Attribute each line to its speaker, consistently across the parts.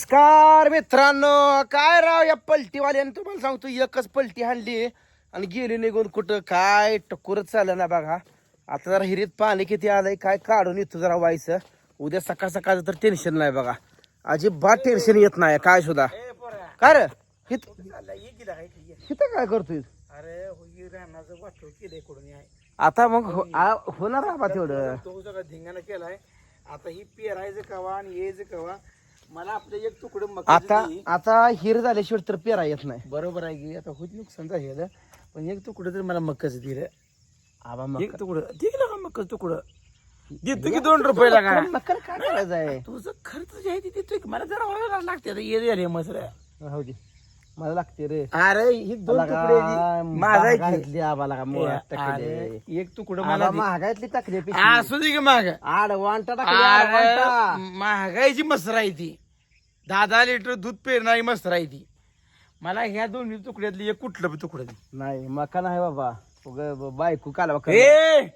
Speaker 1: नमस्कार मित्रांनो काय राव या पलटीवाल्याने तुम्हाला सांगतो एकच पलटी हाणली आणि गेली निघून कुठं? काय टक्करच चाललं ना बघा. आता जरा हिरीत पाणी किती आलंय काय काढून येतो जरा व्हायचं. उद्या सकाळ सकाळचं तर टेन्शन नाही बघा. अजिबात टेन्शन येत नाही काय सुद्धा. काय रे? हित हिथं काय करतोय
Speaker 2: आहे.
Speaker 1: आता मग हो- होणार तेवढं.
Speaker 2: धिंगाणा केलाय. आता ही पेरायचं कवा आणि यायचं कवा? मला आपलं एक तुकडं
Speaker 1: आता. आता हिर झाल्याशिवाय तर पेरा येत नाही.
Speaker 2: बरोबर आहे की? आता होत नुकसान झालं पण एक तुकडं तर मला मक्काच दिलं
Speaker 1: आबा
Speaker 2: एक तुकडं. दिलं का मक्काच तुकडं. देतो की दोन रुपये लागा.
Speaker 1: मकर काय करायचं आहे?
Speaker 2: तुझं खर्च जे आहे ते देतोय की? मला जरा वळवायला लागते आता ये झाले मसऱ्या.
Speaker 1: राहू दे. मला लागते रे.
Speaker 2: अरे ही दोन तुकडे. माझा आहे की?
Speaker 1: महागातली आबाला का मुळात टाकली.
Speaker 2: एक तुकडं मला दे.
Speaker 1: महागातली टाकली
Speaker 2: असू दे की माग.
Speaker 1: आडवांटा टाकली आडवांटा.
Speaker 2: महागाईची मसर आहे ती. दहा दहा लिटर दूध पेरणारी मसर आहे ती मला ह्या दोन्ही तुकड्यातली एक कुठलं बी तुकडं दे.
Speaker 1: नाही मका नाही बाबा. उगा ब- बायको कालवा कर
Speaker 2: ए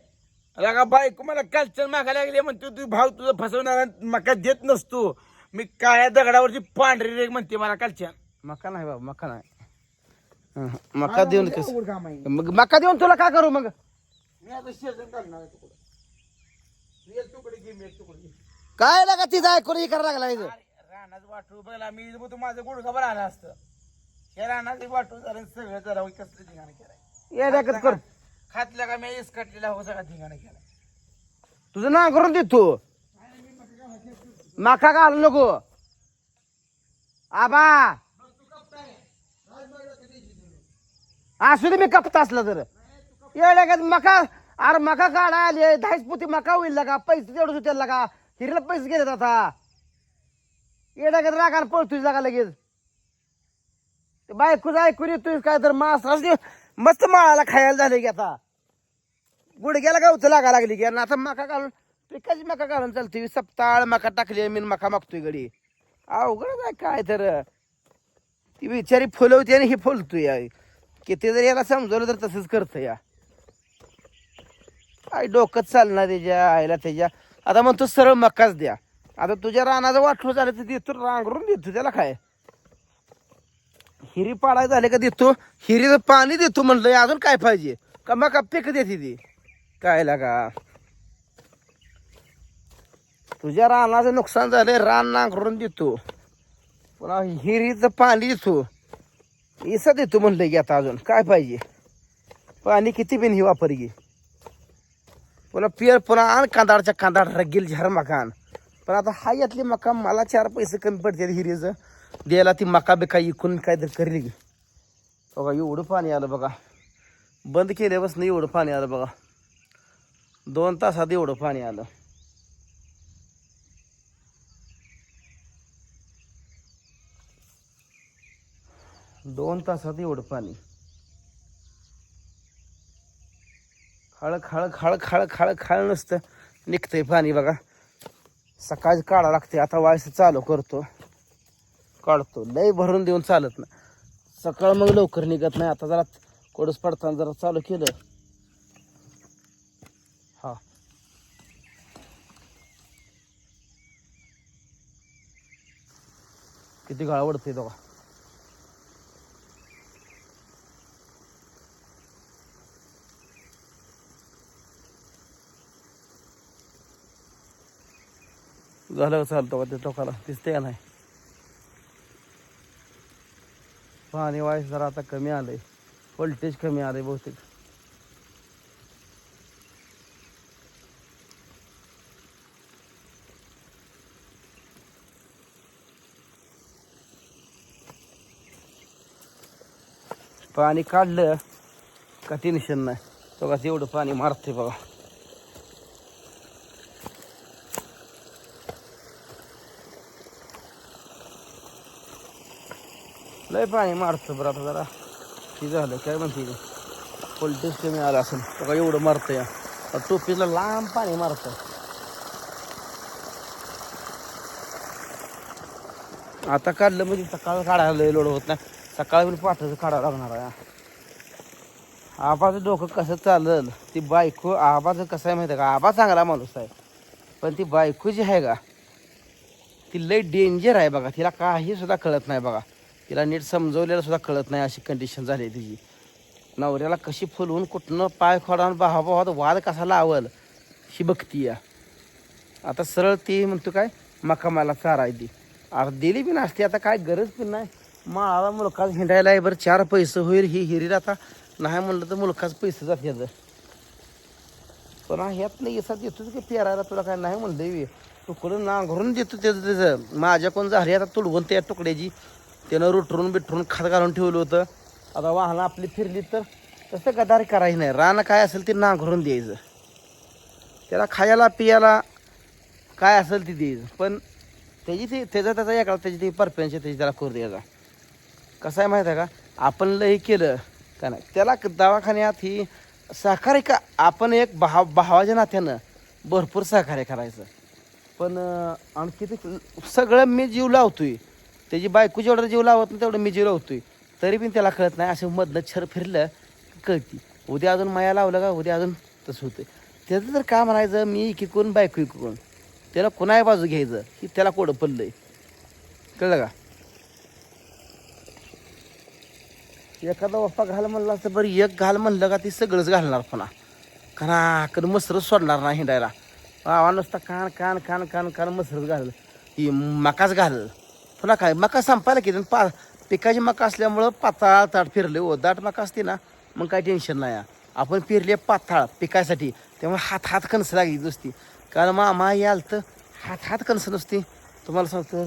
Speaker 2: का बायको मला कालच्या मागा लागले म्हणतो तू भाव तुझं फसवणार मका देत नसतो. मी काळ्या दगडावरची पांढरी रेग म्हणते मला कालच्या
Speaker 1: मका नाही बाबा मका नाही. हं, मका देऊन कस मग मका देऊन तुला काय करू मग?
Speaker 2: मी आता आहे तुकडं. मी एक तुकडे घे मी एक तुकडे घे.
Speaker 1: काय लागा तिथं ऐकून हे करायला लागला इथं?
Speaker 2: रानाचं वाटू बघला मी तू माझं गुडघा बरं आला असतं. हे रानाचं वाटू झालं सगळं जरा कसलं केलंय.
Speaker 1: ये डाकत कर.
Speaker 2: खातल्या का मी? इस कटलेला हो सगळा ठिकाण केलाय.
Speaker 1: तुझं ना करून देतो मका घालू नको. आबा. असू दे मी कपता असलं तर. येड्या का मका अरे मका काढा आले दहाच पुती मका होईल का? पैसे तेवढं होतील का? हिरीला पैसे गेलेत आता. येड्या का रागाला पळतोय जागा लगेच. ते बायकोच ऐकून येतोय काय तर मास मस्त माळाला खायला झाले की आता. गुडघ्याला गावचं लागा लागली की आता मका घालून पिकाची मका घालून चालते सप्ताळ मका टाकली मी मका मागतोय गडी अवघड आहे काय तर. ती बिचारी फुलवते आणि हे फुलतोय आहे. किती जर याला समजवलं तर तसंच करतं या. काय डोकंच चालणार त्याच्या आईला त्याच्या. आता म्हणतो सरळ मकाच द्या. आता तुझ्या रानाचं वाटलं झालं तर देतो रांगरून देतो त्याला काय? हिरी पाडायला झाले का देतो? हिरीचं पाणी देतो म्हणलं अजून काय पाहिजे? का मका पिक देते ती. काय लागा? तुझ्या रानाचं नुकसान झालंय रान नांगरून देतो. पुन्हा हिरीचं पाणी देतो. इसा देतो म्हणलं की आता अजून काय पाहिजे? पाणी किती बिन ही वापर घे पुन्हा पियर पुन्हा आण कांदाडच्या कांदाड रगेल झर मकान. पण आता हा यातली मका मला चार पैसे कमी पडते हिरीचं. द्यायला ती मका बिका इकून काहीतरी करेल की. बघा एवढं पाणी आलं बघा. बंद केल्यापासून एवढं पाणी आलं बघा. दोन तासात एवढं पाणी आलं. दोन तासात एवढं पाणी. खळ खळ खळ खळ खळ खळ नसतं निघतंय पाणी बघा. सकाळी काढा लागते आता वायस चालू करतो. काढतो. लय भरून देऊन चालत नाही. सकाळ मग लवकर निघत नाही. आता जरा कोडस पडताना जरा चालू केलं. हा. किती गाळ आवडते बघा झालं चालतो का ते टोकाला दिसते का नाही? पाणी वायस जरा आता कमी आलंय. व्होल्टेज कमी आलंय बहुतेक. पाणी काढलं का टेन्शन नाही. तो का एवढं पाणी मारते बघा. लय पाणी मारतं बरं आता जरा. हे झालं काय म्हणते ते? कमी आलं असेल. बघा एवढं मारतं या टोपीला लांब पाणी मारतं आता काढलं म्हणजे सकाळ काढायला लोड होत नाही. सकाळी पण म्हणजे पाठाचं काढावं लागणार आहे. आबाचं डोकं कसं चाललं? ती बायको आबाचं कसं आहे माहिती आहे का? आबा चांगला माणूस आहे. पण ती बायको जी आहे का? ती लई डेंजर आहे बघा. तिला काही सुद्धा कळत नाही बघा. तिला नीट समजवलेलं सुद्धा कळत नाही अशी कंडिशन झाली आहे तिची. नवऱ्याला कशी फुलवून कुठनं पाय खोडावून भावा वाद कसा लावल ही बघती या. आता सरळ ती म्हणतो काय मका मला चाराय दी अरे दिली बी नसते आता काय गरज पण नाही. माळाला मुलकाच हिंडायला आहे बरं चार पैसे होईल ही हिरीर आता. नाही म्हणलं तर मुलकाच पैसे जात याचं पण ह्यात नाही येसात देतोच की पेरायला तुला काय नाही म्हणलं तुकडं नांगरून देतो त्याचं त्याचं. माझ्या कोण झाली आता तुडवून त्या तुकड्याची. त्यानं रुटरून बिटरून खात घालून ठेवलं होतं. आता वाहनं आपली फिरली तर तसं गदारी करायची नाही. रान काय असेल ते नांगरून द्यायचं. त्याला खायला पियाला काय असेल ते द्यायचं. पण त्याची ती त्याचा त्याचा एका त्याची ती परपंच त्याची त्याला करू द्यायचा कसं आहे माहीत आहे का? आपण लई केलं. का नाही? त्याला दवाखान्यात ही सहकार्य का आपण एक भाव भावाच्या नात्यानं भरपूर सहकार्य करायचं. पण आणखी ते सगळं मी जीव लावतोय. त्याची बायको जेवढं जीव लावत नाही तेवढं मी जीव लावतोय. तरी पण त्याला कळत नाही असं मधनं छर फिरलं की कळती. उद्या अजून माया लावलं का उद्या अजून तसं होतं त्याचं जर का म्हणायचं मी इकडून बायको इकडून त्याला कुणाही बाजू घ्यायचं की त्याला कोडं पडलंय. कळलं का? एखादा वप्पा घाल म्हणला तर बरं एक घाल म्हणलं का ती सगळंच घालणार पुन्हा. कारण मसरच सोडणार नाही हिंडायला. आवा नुसता कान कान कान कान कान मसरच घाल ती मकाच घाल. पुन्हा काय मका संपायला की पा पिकाची मका असल्यामुळं पाताळ ताट फिरले हो दाट मका असते ना मग काय टेन्शन नाही. आपण फिरले पाताळ पिकासाठी त्यामुळे हात हात कणस लागली नुसती. कारण मामा याल तर हात हात कणस नुसती. तुम्हाला सांगतो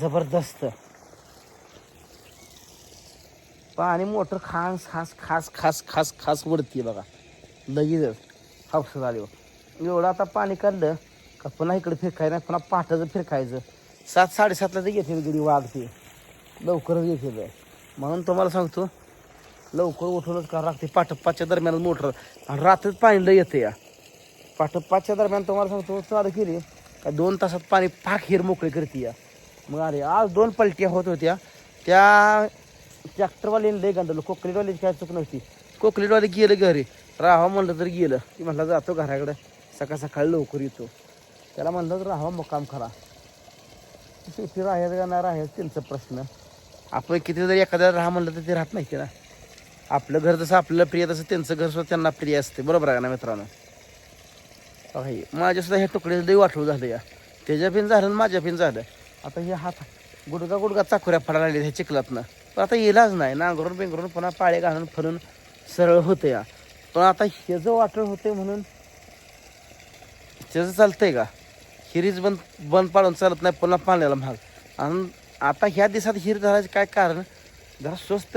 Speaker 1: जबरदस्त. पाणी मोटर खास खास खास खास खास खास वरती बघा. लगेच हापस झाली हो. एवढं आता पाणी काढलं का पुन्हा इकडे फिरकायचं नाही पुन्हा पाटाचं फिरकायचं. सात साडेसातला ते घेते गडी वागते लवकरच घेते म्हणून तुम्हाला सांगतो लवकर उठूनच करा. लागते पाटप्पाच्या दरम्यान मोटर. आणि रात्रीत पाणी लय येते या. पाटप्पाच्या दरम्यान तुम्हाला सांगतो चालू केली. का दोन तासात पाणी पाक हिर मोकळी करते या. मग अरे आज दोन पलट्या होत होत्या. त्या ट्रॅक्टरवाल्याने लय गंडलं कोकलेटवाल्याची काय चूक नव्हती. कोकलेटवाले गेलं घरी. राहावं म्हणलं तर गेलं. की म्हटलं जातो घराकडं. सकाळ सकाळी लवकर येतो. त्याला म्हणलं तर राहावं मुक्काम खरा शेती राहायचं का नाही राहायचं त्यांचा प्रश्न. आपण किती जरी एखाद्या राहा म्हणलं तर ते राहत नाही की ना आपलं घर जसं आपल्याला प्रिय तसं त्यांचं घर सुद्धा त्यांना प्रिय असते. बरोबर आहे का ना मित्रांनो? काही हे ह्या तुकड्याचं हे तुकडे लई वाटलं झालं या. त्याच्या पिन झालं आणि माझ्या पिन झालं. आता हे हात गुडगा गुडगा चाकुऱ्या फडायला लागले ह्या चिखलातनं. पण आता इलाज नाही. नांगरून बिंगरून पुन्हा पाळे घालून फरून सरळ होतं या. पण आता हे जो वाटळ होते म्हणून त्याचं चालतंय का? हिरीज बंद बंद पाडून चालत नाही पुन्हा पाण्याला महाग. आणि आता ह्या दिवसात हिर धरायचं काय कारण? जरा स्वस्त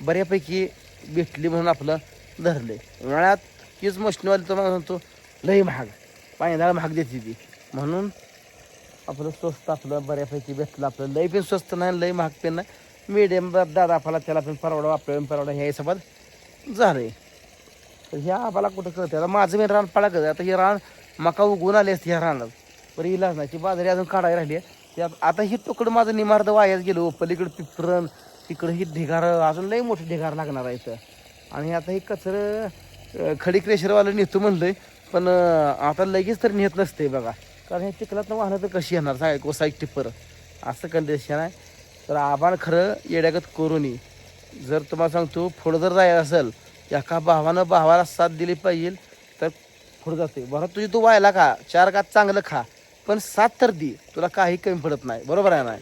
Speaker 1: बऱ्यापैकी भेटली म्हणून आपलं धरले. उन्हाळ्यात तीच मशनीवाली तुम्हाला म्हणतो लई महाग. पाण्याला महाग देते ती. म्हणून आपलं स्वस्त आपलं बऱ्यापैकी भेटलं आपलं लई पण स्वस्त नाही लई महाग पण नाही. मिडियम दादा आपला त्याला पण परवडा आपल्याला पण परवडा ह्या हिशोबात झालंय. तर ह्या आम्हाला कुठं कळतं आता माझं मी रान पाळा करत आता हे रान मका उगवून आले असते ह्या रानात. पर इलाज नाही ती बाजरी अजून काढायला राहिली आहे. त्यात आता ही तुकडं माझं निमार्द वायाच गेलो पलीकडं पिपरण तिकडं ही ढिगार अजून लई मोठी ढिगार लागणार आहे इथं. आणि आता हे कचरं खडी क्रेशरवालं नेतो म्हणलं पण आता लगेच तर नेत नसते बघा. कारण हे चिखलातनं वाहनं तर कशी येणार? साय कोसा एक टिप्पर असं कंडिशन आहे. तर आबाण खरं येड्यागत करून ये. जर तुम्हाला सांगतो पुढं जर जायचं असेल एका भावानं भावाला साथ दिली पाहिजे तर पुढं जाते बरं तुझी तू व्हायला का चार का चांगलं खा. पण साथ तर दी. तुला काही कमी पडत नाही. बरोबर आहे ना?